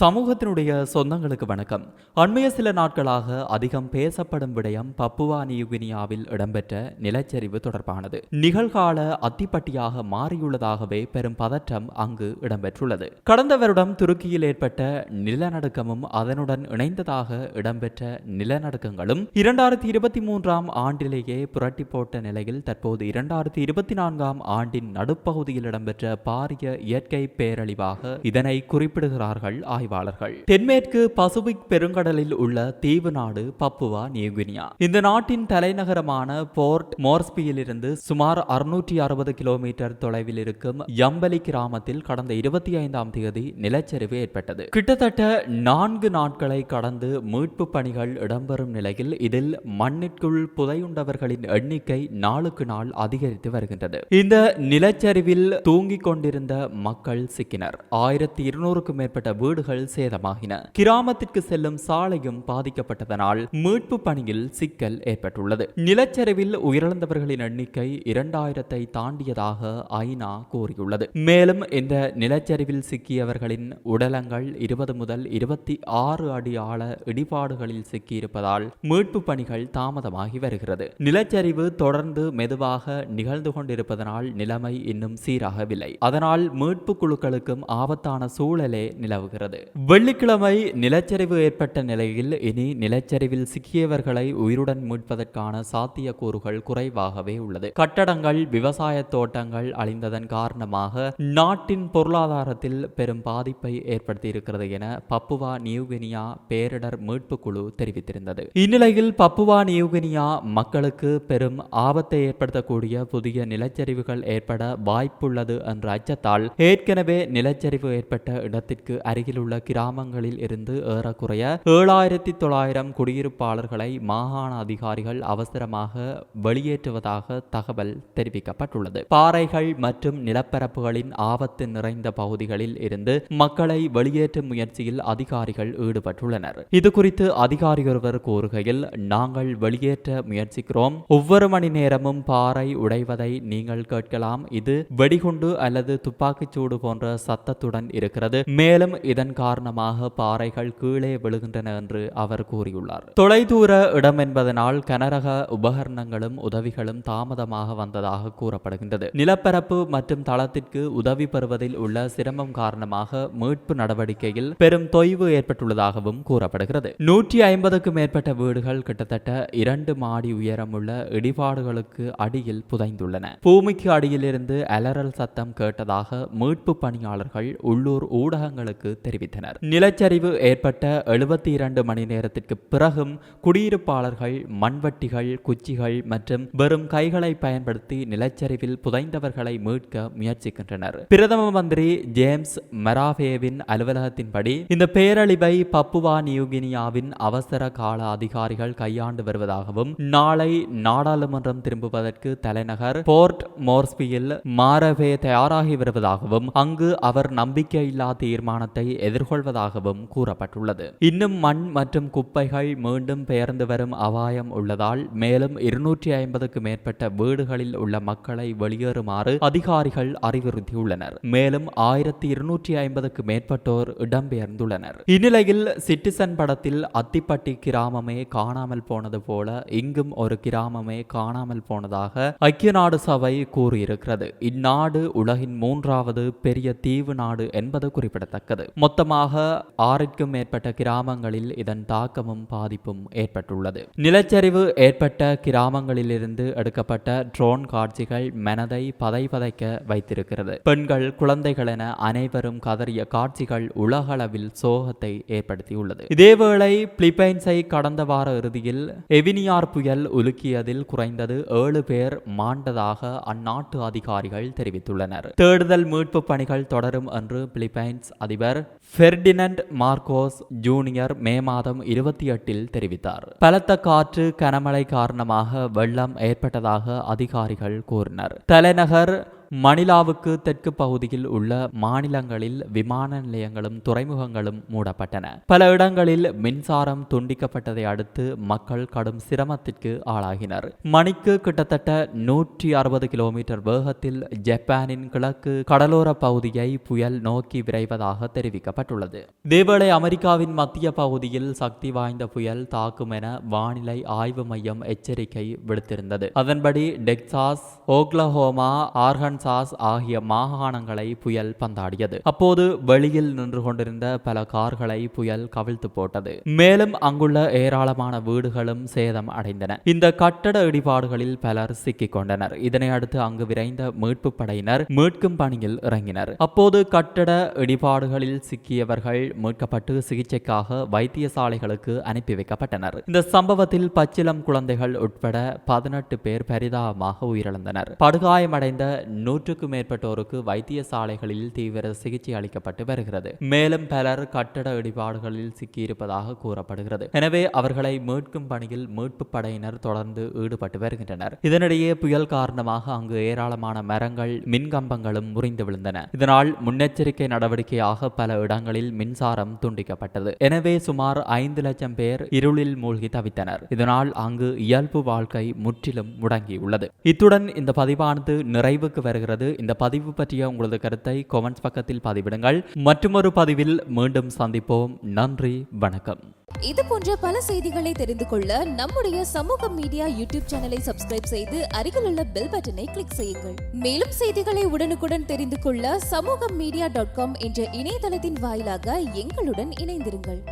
சமூகத்தினுடைய சொந்தங்களுக்கு வணக்கம். அண்மைய சில நாட்களாக அதிகம் பேசப்படும் விடயம் பப்புவா நியூகினியாவில் இடம்பெற்ற நிலச்சரிவு தொடர்பானது. நிகழ்கால அத்திப்பட்டியாக மாறியுள்ளதாகவே பெரும் பதற்றம் அங்கு இடம்பெற்றுள்ளது. கடந்த வருடம் துருக்கியில் ஏற்பட்ட நிலநடுக்கமும் அதனுடன் இணைந்ததாக இடம்பெற்ற நிலநடுக்கங்களும் இரண்டாயிரத்தி இருபத்தி மூன்றாம் ஆண்டிலேயே புரட்டி போட்ட நிலையில் தற்போது இரண்டாயிரத்தி இருபத்தி நான்காம் ஆண்டின் நடுப்பகுதியில் இடம்பெற்ற பாரிய இயற்கை பேரழிவாக இதனை குறிப்பிடுகிறார்கள் ஆய்வாளர்கள் தென்மேற்கு பசிபிக் பெருங்கடலில் உள்ள தீவு நாடு பப்புவா நியூகினியா இந்த நாட்டின் தலைநகரமான போர்ட் மோர்ஸ்பியிலிருந்து சுமார் அறுநூற்றி அறுபது கிலோமீட்டர் தொலைவில் இருக்கும் யம்பலி கிராமத்தில் கடந்த இருபத்தி ஐந்தாம் தேதி நிலச்சரிவு ஏற்பட்டது. கிட்டத்தட்ட நான்கு நாட்களை கடந்து மீட்பு பணிகள் இடம்பெறும் நிலையில் இதில் மண்ணிற்குள் புதையுண்டவர்களின் எண்ணிக்கை நாளுக்கு நாள் அதிகரித்து வருகின்றது. இந்த நிலச்சரிவில் தூங்கிக் கொண்டிருந்த மக்கள் சிக்கினர். ஆயிரத்தி இருநூறுக்கும் மேற்பட்ட வீடுகள் சேதமாகின. கிராமத்திற்கு செல்லும் சாலையும் பாதிக்கப்பட்டதனால் மீட்பு பணியில் சிக்கல் ஏற்பட்டுள்ளது. நிலச்சரிவில் உயிரிழந்தவர்களின் எண்ணிக்கை இரண்டாயிரத்தை தாண்டியதாக ஐநா கூறியுள்ளது. மேலும் இந்த நிலச்சரிவில் சிக்கியவர்களின் உடலங்கள் இருபது முதல் இருபத்தி ஆறு அடி ஆழ இடிபாடுகளில் சிக்கியிருப்பதால் மீட்பு பணிகள் தாமதமாகி வருகிறது. நிலச்சரிவு தொடர்ந்து மெதுவாக நிகழ்ந்து கொண்டிருப்பதனால் நிலைமை இன்னும் சீராகவில்லை. அதனால் மீட்பு குழுக்களுக்கும் ஆபத்தான சூழலே நிலவுகிறது. வெள்ளிக்கிழமை நிலச்சரிவு ஏற்பட்ட நிலையில் இனி நிலச்சரிவில் சிக்கியவர்களை உயிருடன் மீட்பதற்கான சாத்தியக்கூறுகள் குறைவாகவே உள்ளது. கட்டடங்கள் விவசாய தோட்டங்கள் அழிந்ததன் காரணமாக நாட்டின் பொருளாதாரத்தில் பெரும் பாதிப்பை ஏற்படுத்தியிருக்கிறது என பப்புவா நியூகினியா பேரிடர் மீட்பு குழு தெரிவித்திருந்தது. இந்நிலையில் பப்புவா நியூகினியா மக்களுக்கு பெரும் ஆபத்தை ஏற்படுத்தக்கூடிய புதிய நிலச்சரிவுகள் ஏற்பட வாய்ப்புள்ளது என்ற அச்சத்தால் ஏற்கனவே நிலச்சரிவு ஏற்பட்ட இடத்திற்கு அருகில் உள்ள கிராமங்களில் இருந்து ஏறக்குறைய ஏழாயிரத்தி தொள்ளாயிரம் குடியிருப்பாளர்களை மாகாண அதிகாரிகள் அவசரமாக வெளியேற்றுவதாக தகவல் தெரிவிக்கப்பட்டுள்ளது. பாறைகள் மற்றும் நிலப்பரப்புகளின் ஆபத்து நிறைந்த பகுதிகளில் இருந்து மக்களை வெளியேற்றும் முயற்சியில் அதிகாரிகள் ஈடுபட்டுள்ளனர். இது குறித்து அதிகாரியொருவர் கூறுகையில் நாங்கள் வெளியேற்ற முயற்சிக்கிறோம். ஒவ்வொரு மணி நேரமும் பாறை உடைவதை நீங்கள் கேட்கலாம். இது வெடிகுண்டு அல்லது துப்பாக்கிச்சூடு போன்ற சத்தத்துடன் இருக்கிறது. மேலும் இதன் காரணமாக பாறைகள் கீழே விழுகின்றன என்று அவர் கூறியுள்ளார். தொலைதூர இடம் என்பதனால் கனரக உபகரணங்களும் உதவிகளும் தாமதமாக வந்ததாக கூறப்படுகின்றது. நிலப்பரப்பு மற்றும் தளத்திற்கு உதவி பெறுவதில் உள்ள சிரமம் காரணமாக மீட்பு நடவடிக்கையில் பெரும் தொய்வு ஏற்பட்டுள்ளதாகவும் கூறப்படுகிறது. நூற்றி ஐம்பதுக்கும் மேற்பட்ட வீடுகள் கிட்டத்தட்ட இரண்டு மாடி உயரமுள்ள இடிபாடுகளுக்கு அடியில் புதைந்துள்ளன. பூமிக்கு அடியிலிருந்து அலறல் சத்தம் கேட்டதாக மீட்பு பணியாளர்கள் உள்ளூர் ஊடகங்களுக்கு தெரிவித்தனர். நிலச்சரிவு ஏற்பட்ட எழுபத்தி இரண்டு மணி நேரத்திற்கு பிறகும் குடியிருப்பாளர்கள் மண்வட்டிகள் குச்சிகள் மற்றும் வெறும் கைகளை பயன்படுத்தி நிலச்சரிவில் புதைந்தவர்களை மீட்க முயற்சிக்கின்றனர். பிரதம மந்திரி ஜேம்ஸ் மெராவேவின் அலுவலகத்தின்படி இந்த பேரழிவை பப்புவா நியூகினியாவின் அவசர கால அதிகாரிகள் கையாண்டு வருவதாகவும் நாளை நாடாளுமன்றம் திரும்புவதற்கு தலைநகர் போர்ட் மோர்ஸ்பியில் மாறவே தயாராகி வருவதாகவும் அங்கு அவர் நம்பிக்கையில்லா தீர்மானத்தை எதிர் எதிர்கொள்வதாகவும் கூறப்பட்டுள்ளது. இன்னும் மண் மற்றும் குப்பைகள் மீண்டும் பெயர்ந்து வரும் அபாயம் உள்ளதால் மேலும் இருநூற்றி ஐம்பதுக்கு மேற்பட்ட வீடுகளில் உள்ள மக்களை வெளியேறுமாறு அதிகாரிகள் அறிவுறுத்தியுள்ளனர். மேலும் ஆயிரத்தி இருநூற்றி ஐம்பதுக்கு மேற்பட்டோர் இடம்பெயர்ந்துள்ளனர். இந்நிலையில் சிட்டிசன் படத்தில் அத்திப்பட்டி கிராமமே காணாமல் போனது போல இங்கும் ஒரு கிராமமே காணாமல் போனதாக ஐக்கிய நாடு சபை கூறியிருக்கிறது. இந்நாடு உலகின் மூன்றாவது பெரிய தீவு நாடு என்பது குறிப்பிடத்தக்கது. மொத்தமாக ஆறுக்கும் மேற்பட்ட கிராமங்களில் இதன் தாக்கமும் பாதிப்பும் ஏற்பட்டுள்ளது. நிலச்சரிவு ஏற்பட்ட கிராமங்களிலிருந்து எடுக்கப்பட்ட ட்ரோன் காட்சிகள் மனதை பதை பதைக்க வைத்திருக்கிறது. பெண்கள் குழந்தைகள் என அனைவரும் கதறிய காட்சிகள் உலகளவில் சோகத்தை ஏற்படுத்தியுள்ளது. இதேவேளை பிலிப்பைன்ஸை கடந்த வார இறுதியில் எவினியார் புயல் உலுக்கியதில் குறைந்தது ஏழு பேர் மாண்டதாக அந்நாட்டு அதிகாரிகள் தெரிவித்துள்ளனர். தேடுதல் மீட்பு பணிகள் தொடரும் என்று பிலிப்பைன்ஸ் அதிபர் ஃபெர்டினண்ட் மார்க்கோஸ் ஜூனியர் மே மாதம் இருபத்தி எட்டில் தெரிவித்தார். பலத்த காற்று கனமழை காரணமாக வெள்ளம் ஏற்பட்டதாக அதிகாரிகள் கூறினர். தலைநகர் மணிலாவுக்கு தெற்கு பகுதியில் உள்ள மாநிலங்களில் விமான நிலையங்களும் துறைமுகங்களும் மூடப்பட்டன. பல இடங்களில் மின்சாரம் துண்டிக்கப்பட்டதை அடுத்து மக்கள் கடும் சிரமத்திற்கு ஆளாகினர். மணிக்கு கிட்டத்தட்ட நூற்றி அறுபது கிலோமீட்டர் வேகத்தில் ஜப்பானின் கிழக்கு கடலோர பகுதியை புயல் நோக்கி விரைவதாக தெரிவிக்கப்பட்டுள்ளது. இதேவேளை அமெரிக்காவின் மத்திய பகுதியில் சக்தி வாய்ந்த புயல் தாக்கும் என வானிலை ஆய்வு மையம் எச்சரிக்கை விடுத்திருந்தது. அதன்படி டெக்சாஸ் ஓக்லஹோமா ஆர்கன்சாஸ் ஆகிய மாகாணங்களை புயல் பந்தாடியது. அப்போது வெளியில் நின்று கொண்டிருந்த பல கார்களை புயல் கவிழ்த்து போட்டது. மேலும் அங்குள்ள ஏராளமான வீடுகளும் சேதம் அடைந்தன. இந்த கட்டட இடிபாடுகளில் பலர் சிக்கிக் கொண்டனர். இதனை அடுத்து அங்கு விரைந்த மீட்பு படையினர் மீட்கும் பணியில் இறங்கினர். அப்போது கட்டட இடிபாடுகளில் சிக்கியவர்கள் மீட்கப்பட்டு சிகிச்சைக்காக வைத்தியசாலைகளுக்கு அனுப்பி வைக்கப்பட்டனர். இந்த சம்பவத்தில் பச்சிலம் குழந்தைகள் உட்பட பதினெட்டு பேர் பரிதாபமாக உயிரிழந்தனர். படுகாயமடைந்த நூற்றுக்கும் மேற்பட்டோருக்கு வைத்தியசாலைகளில் தீவிர சிகிச்சை அளிக்கப்பட்டு வருகிறது. மேலும் பலர் கட்டட இடிபாடுகளில் சிக்கியிருப்பதாக கூறப்படுகிறது. எனவே அவர்களை மீட்கும் பணியில் மீட்பு படையினர் தொடர்ந்து ஈடுபட்டு வருகின்றனர். இதனிடையே புயல் காரணமாக அங்கு ஏராளமான மரங்கள் மின்கம்பங்களும் முறிந்து விழுந்தன. இதனால் முன்னெச்சரிக்கை நடவடிக்கையாக பல இடங்களில் மின்சாரம் துண்டிக்கப்பட்டது. எனவே சுமார் ஐந்து லட்சம் பேர் இருளில் மூழ்கி தவித்தனர். இதனால் அங்கு இயல்பு வாழ்க்கை முற்றிலும் முடங்கியுள்ளது. இத்துடன் இந்த பதிவானது நிறைவுக்கு வருகிறது இந்த பதிவு பற்றிய உங்களது கருத்தை கொமெண்ட்ஸ் பக்கத்தில் பதிவிடுங்கள். மற்றொரு பதிவில் மீண்டும் சந்திப்போம். நன்றி வணக்கம். இது போன்ற பல செய்திகளை தெரிந்து கொள்ள நம்முடைய சமூக மீடியா யூடியூப் சேனலை சப்ஸ்கிரைப் செய்து அருகில் உள்ள பெல் பட்டனை கிளிக் செய்யுங்கள். மேலும் செய்திகளை உடனுக்குடன் தெரிந்து கொள்ள சமூக மீடியா டாட் காம் என்ற இணையதளத்தின் வாயிலாக எங்களுடன் இணைந்திருங்கள்.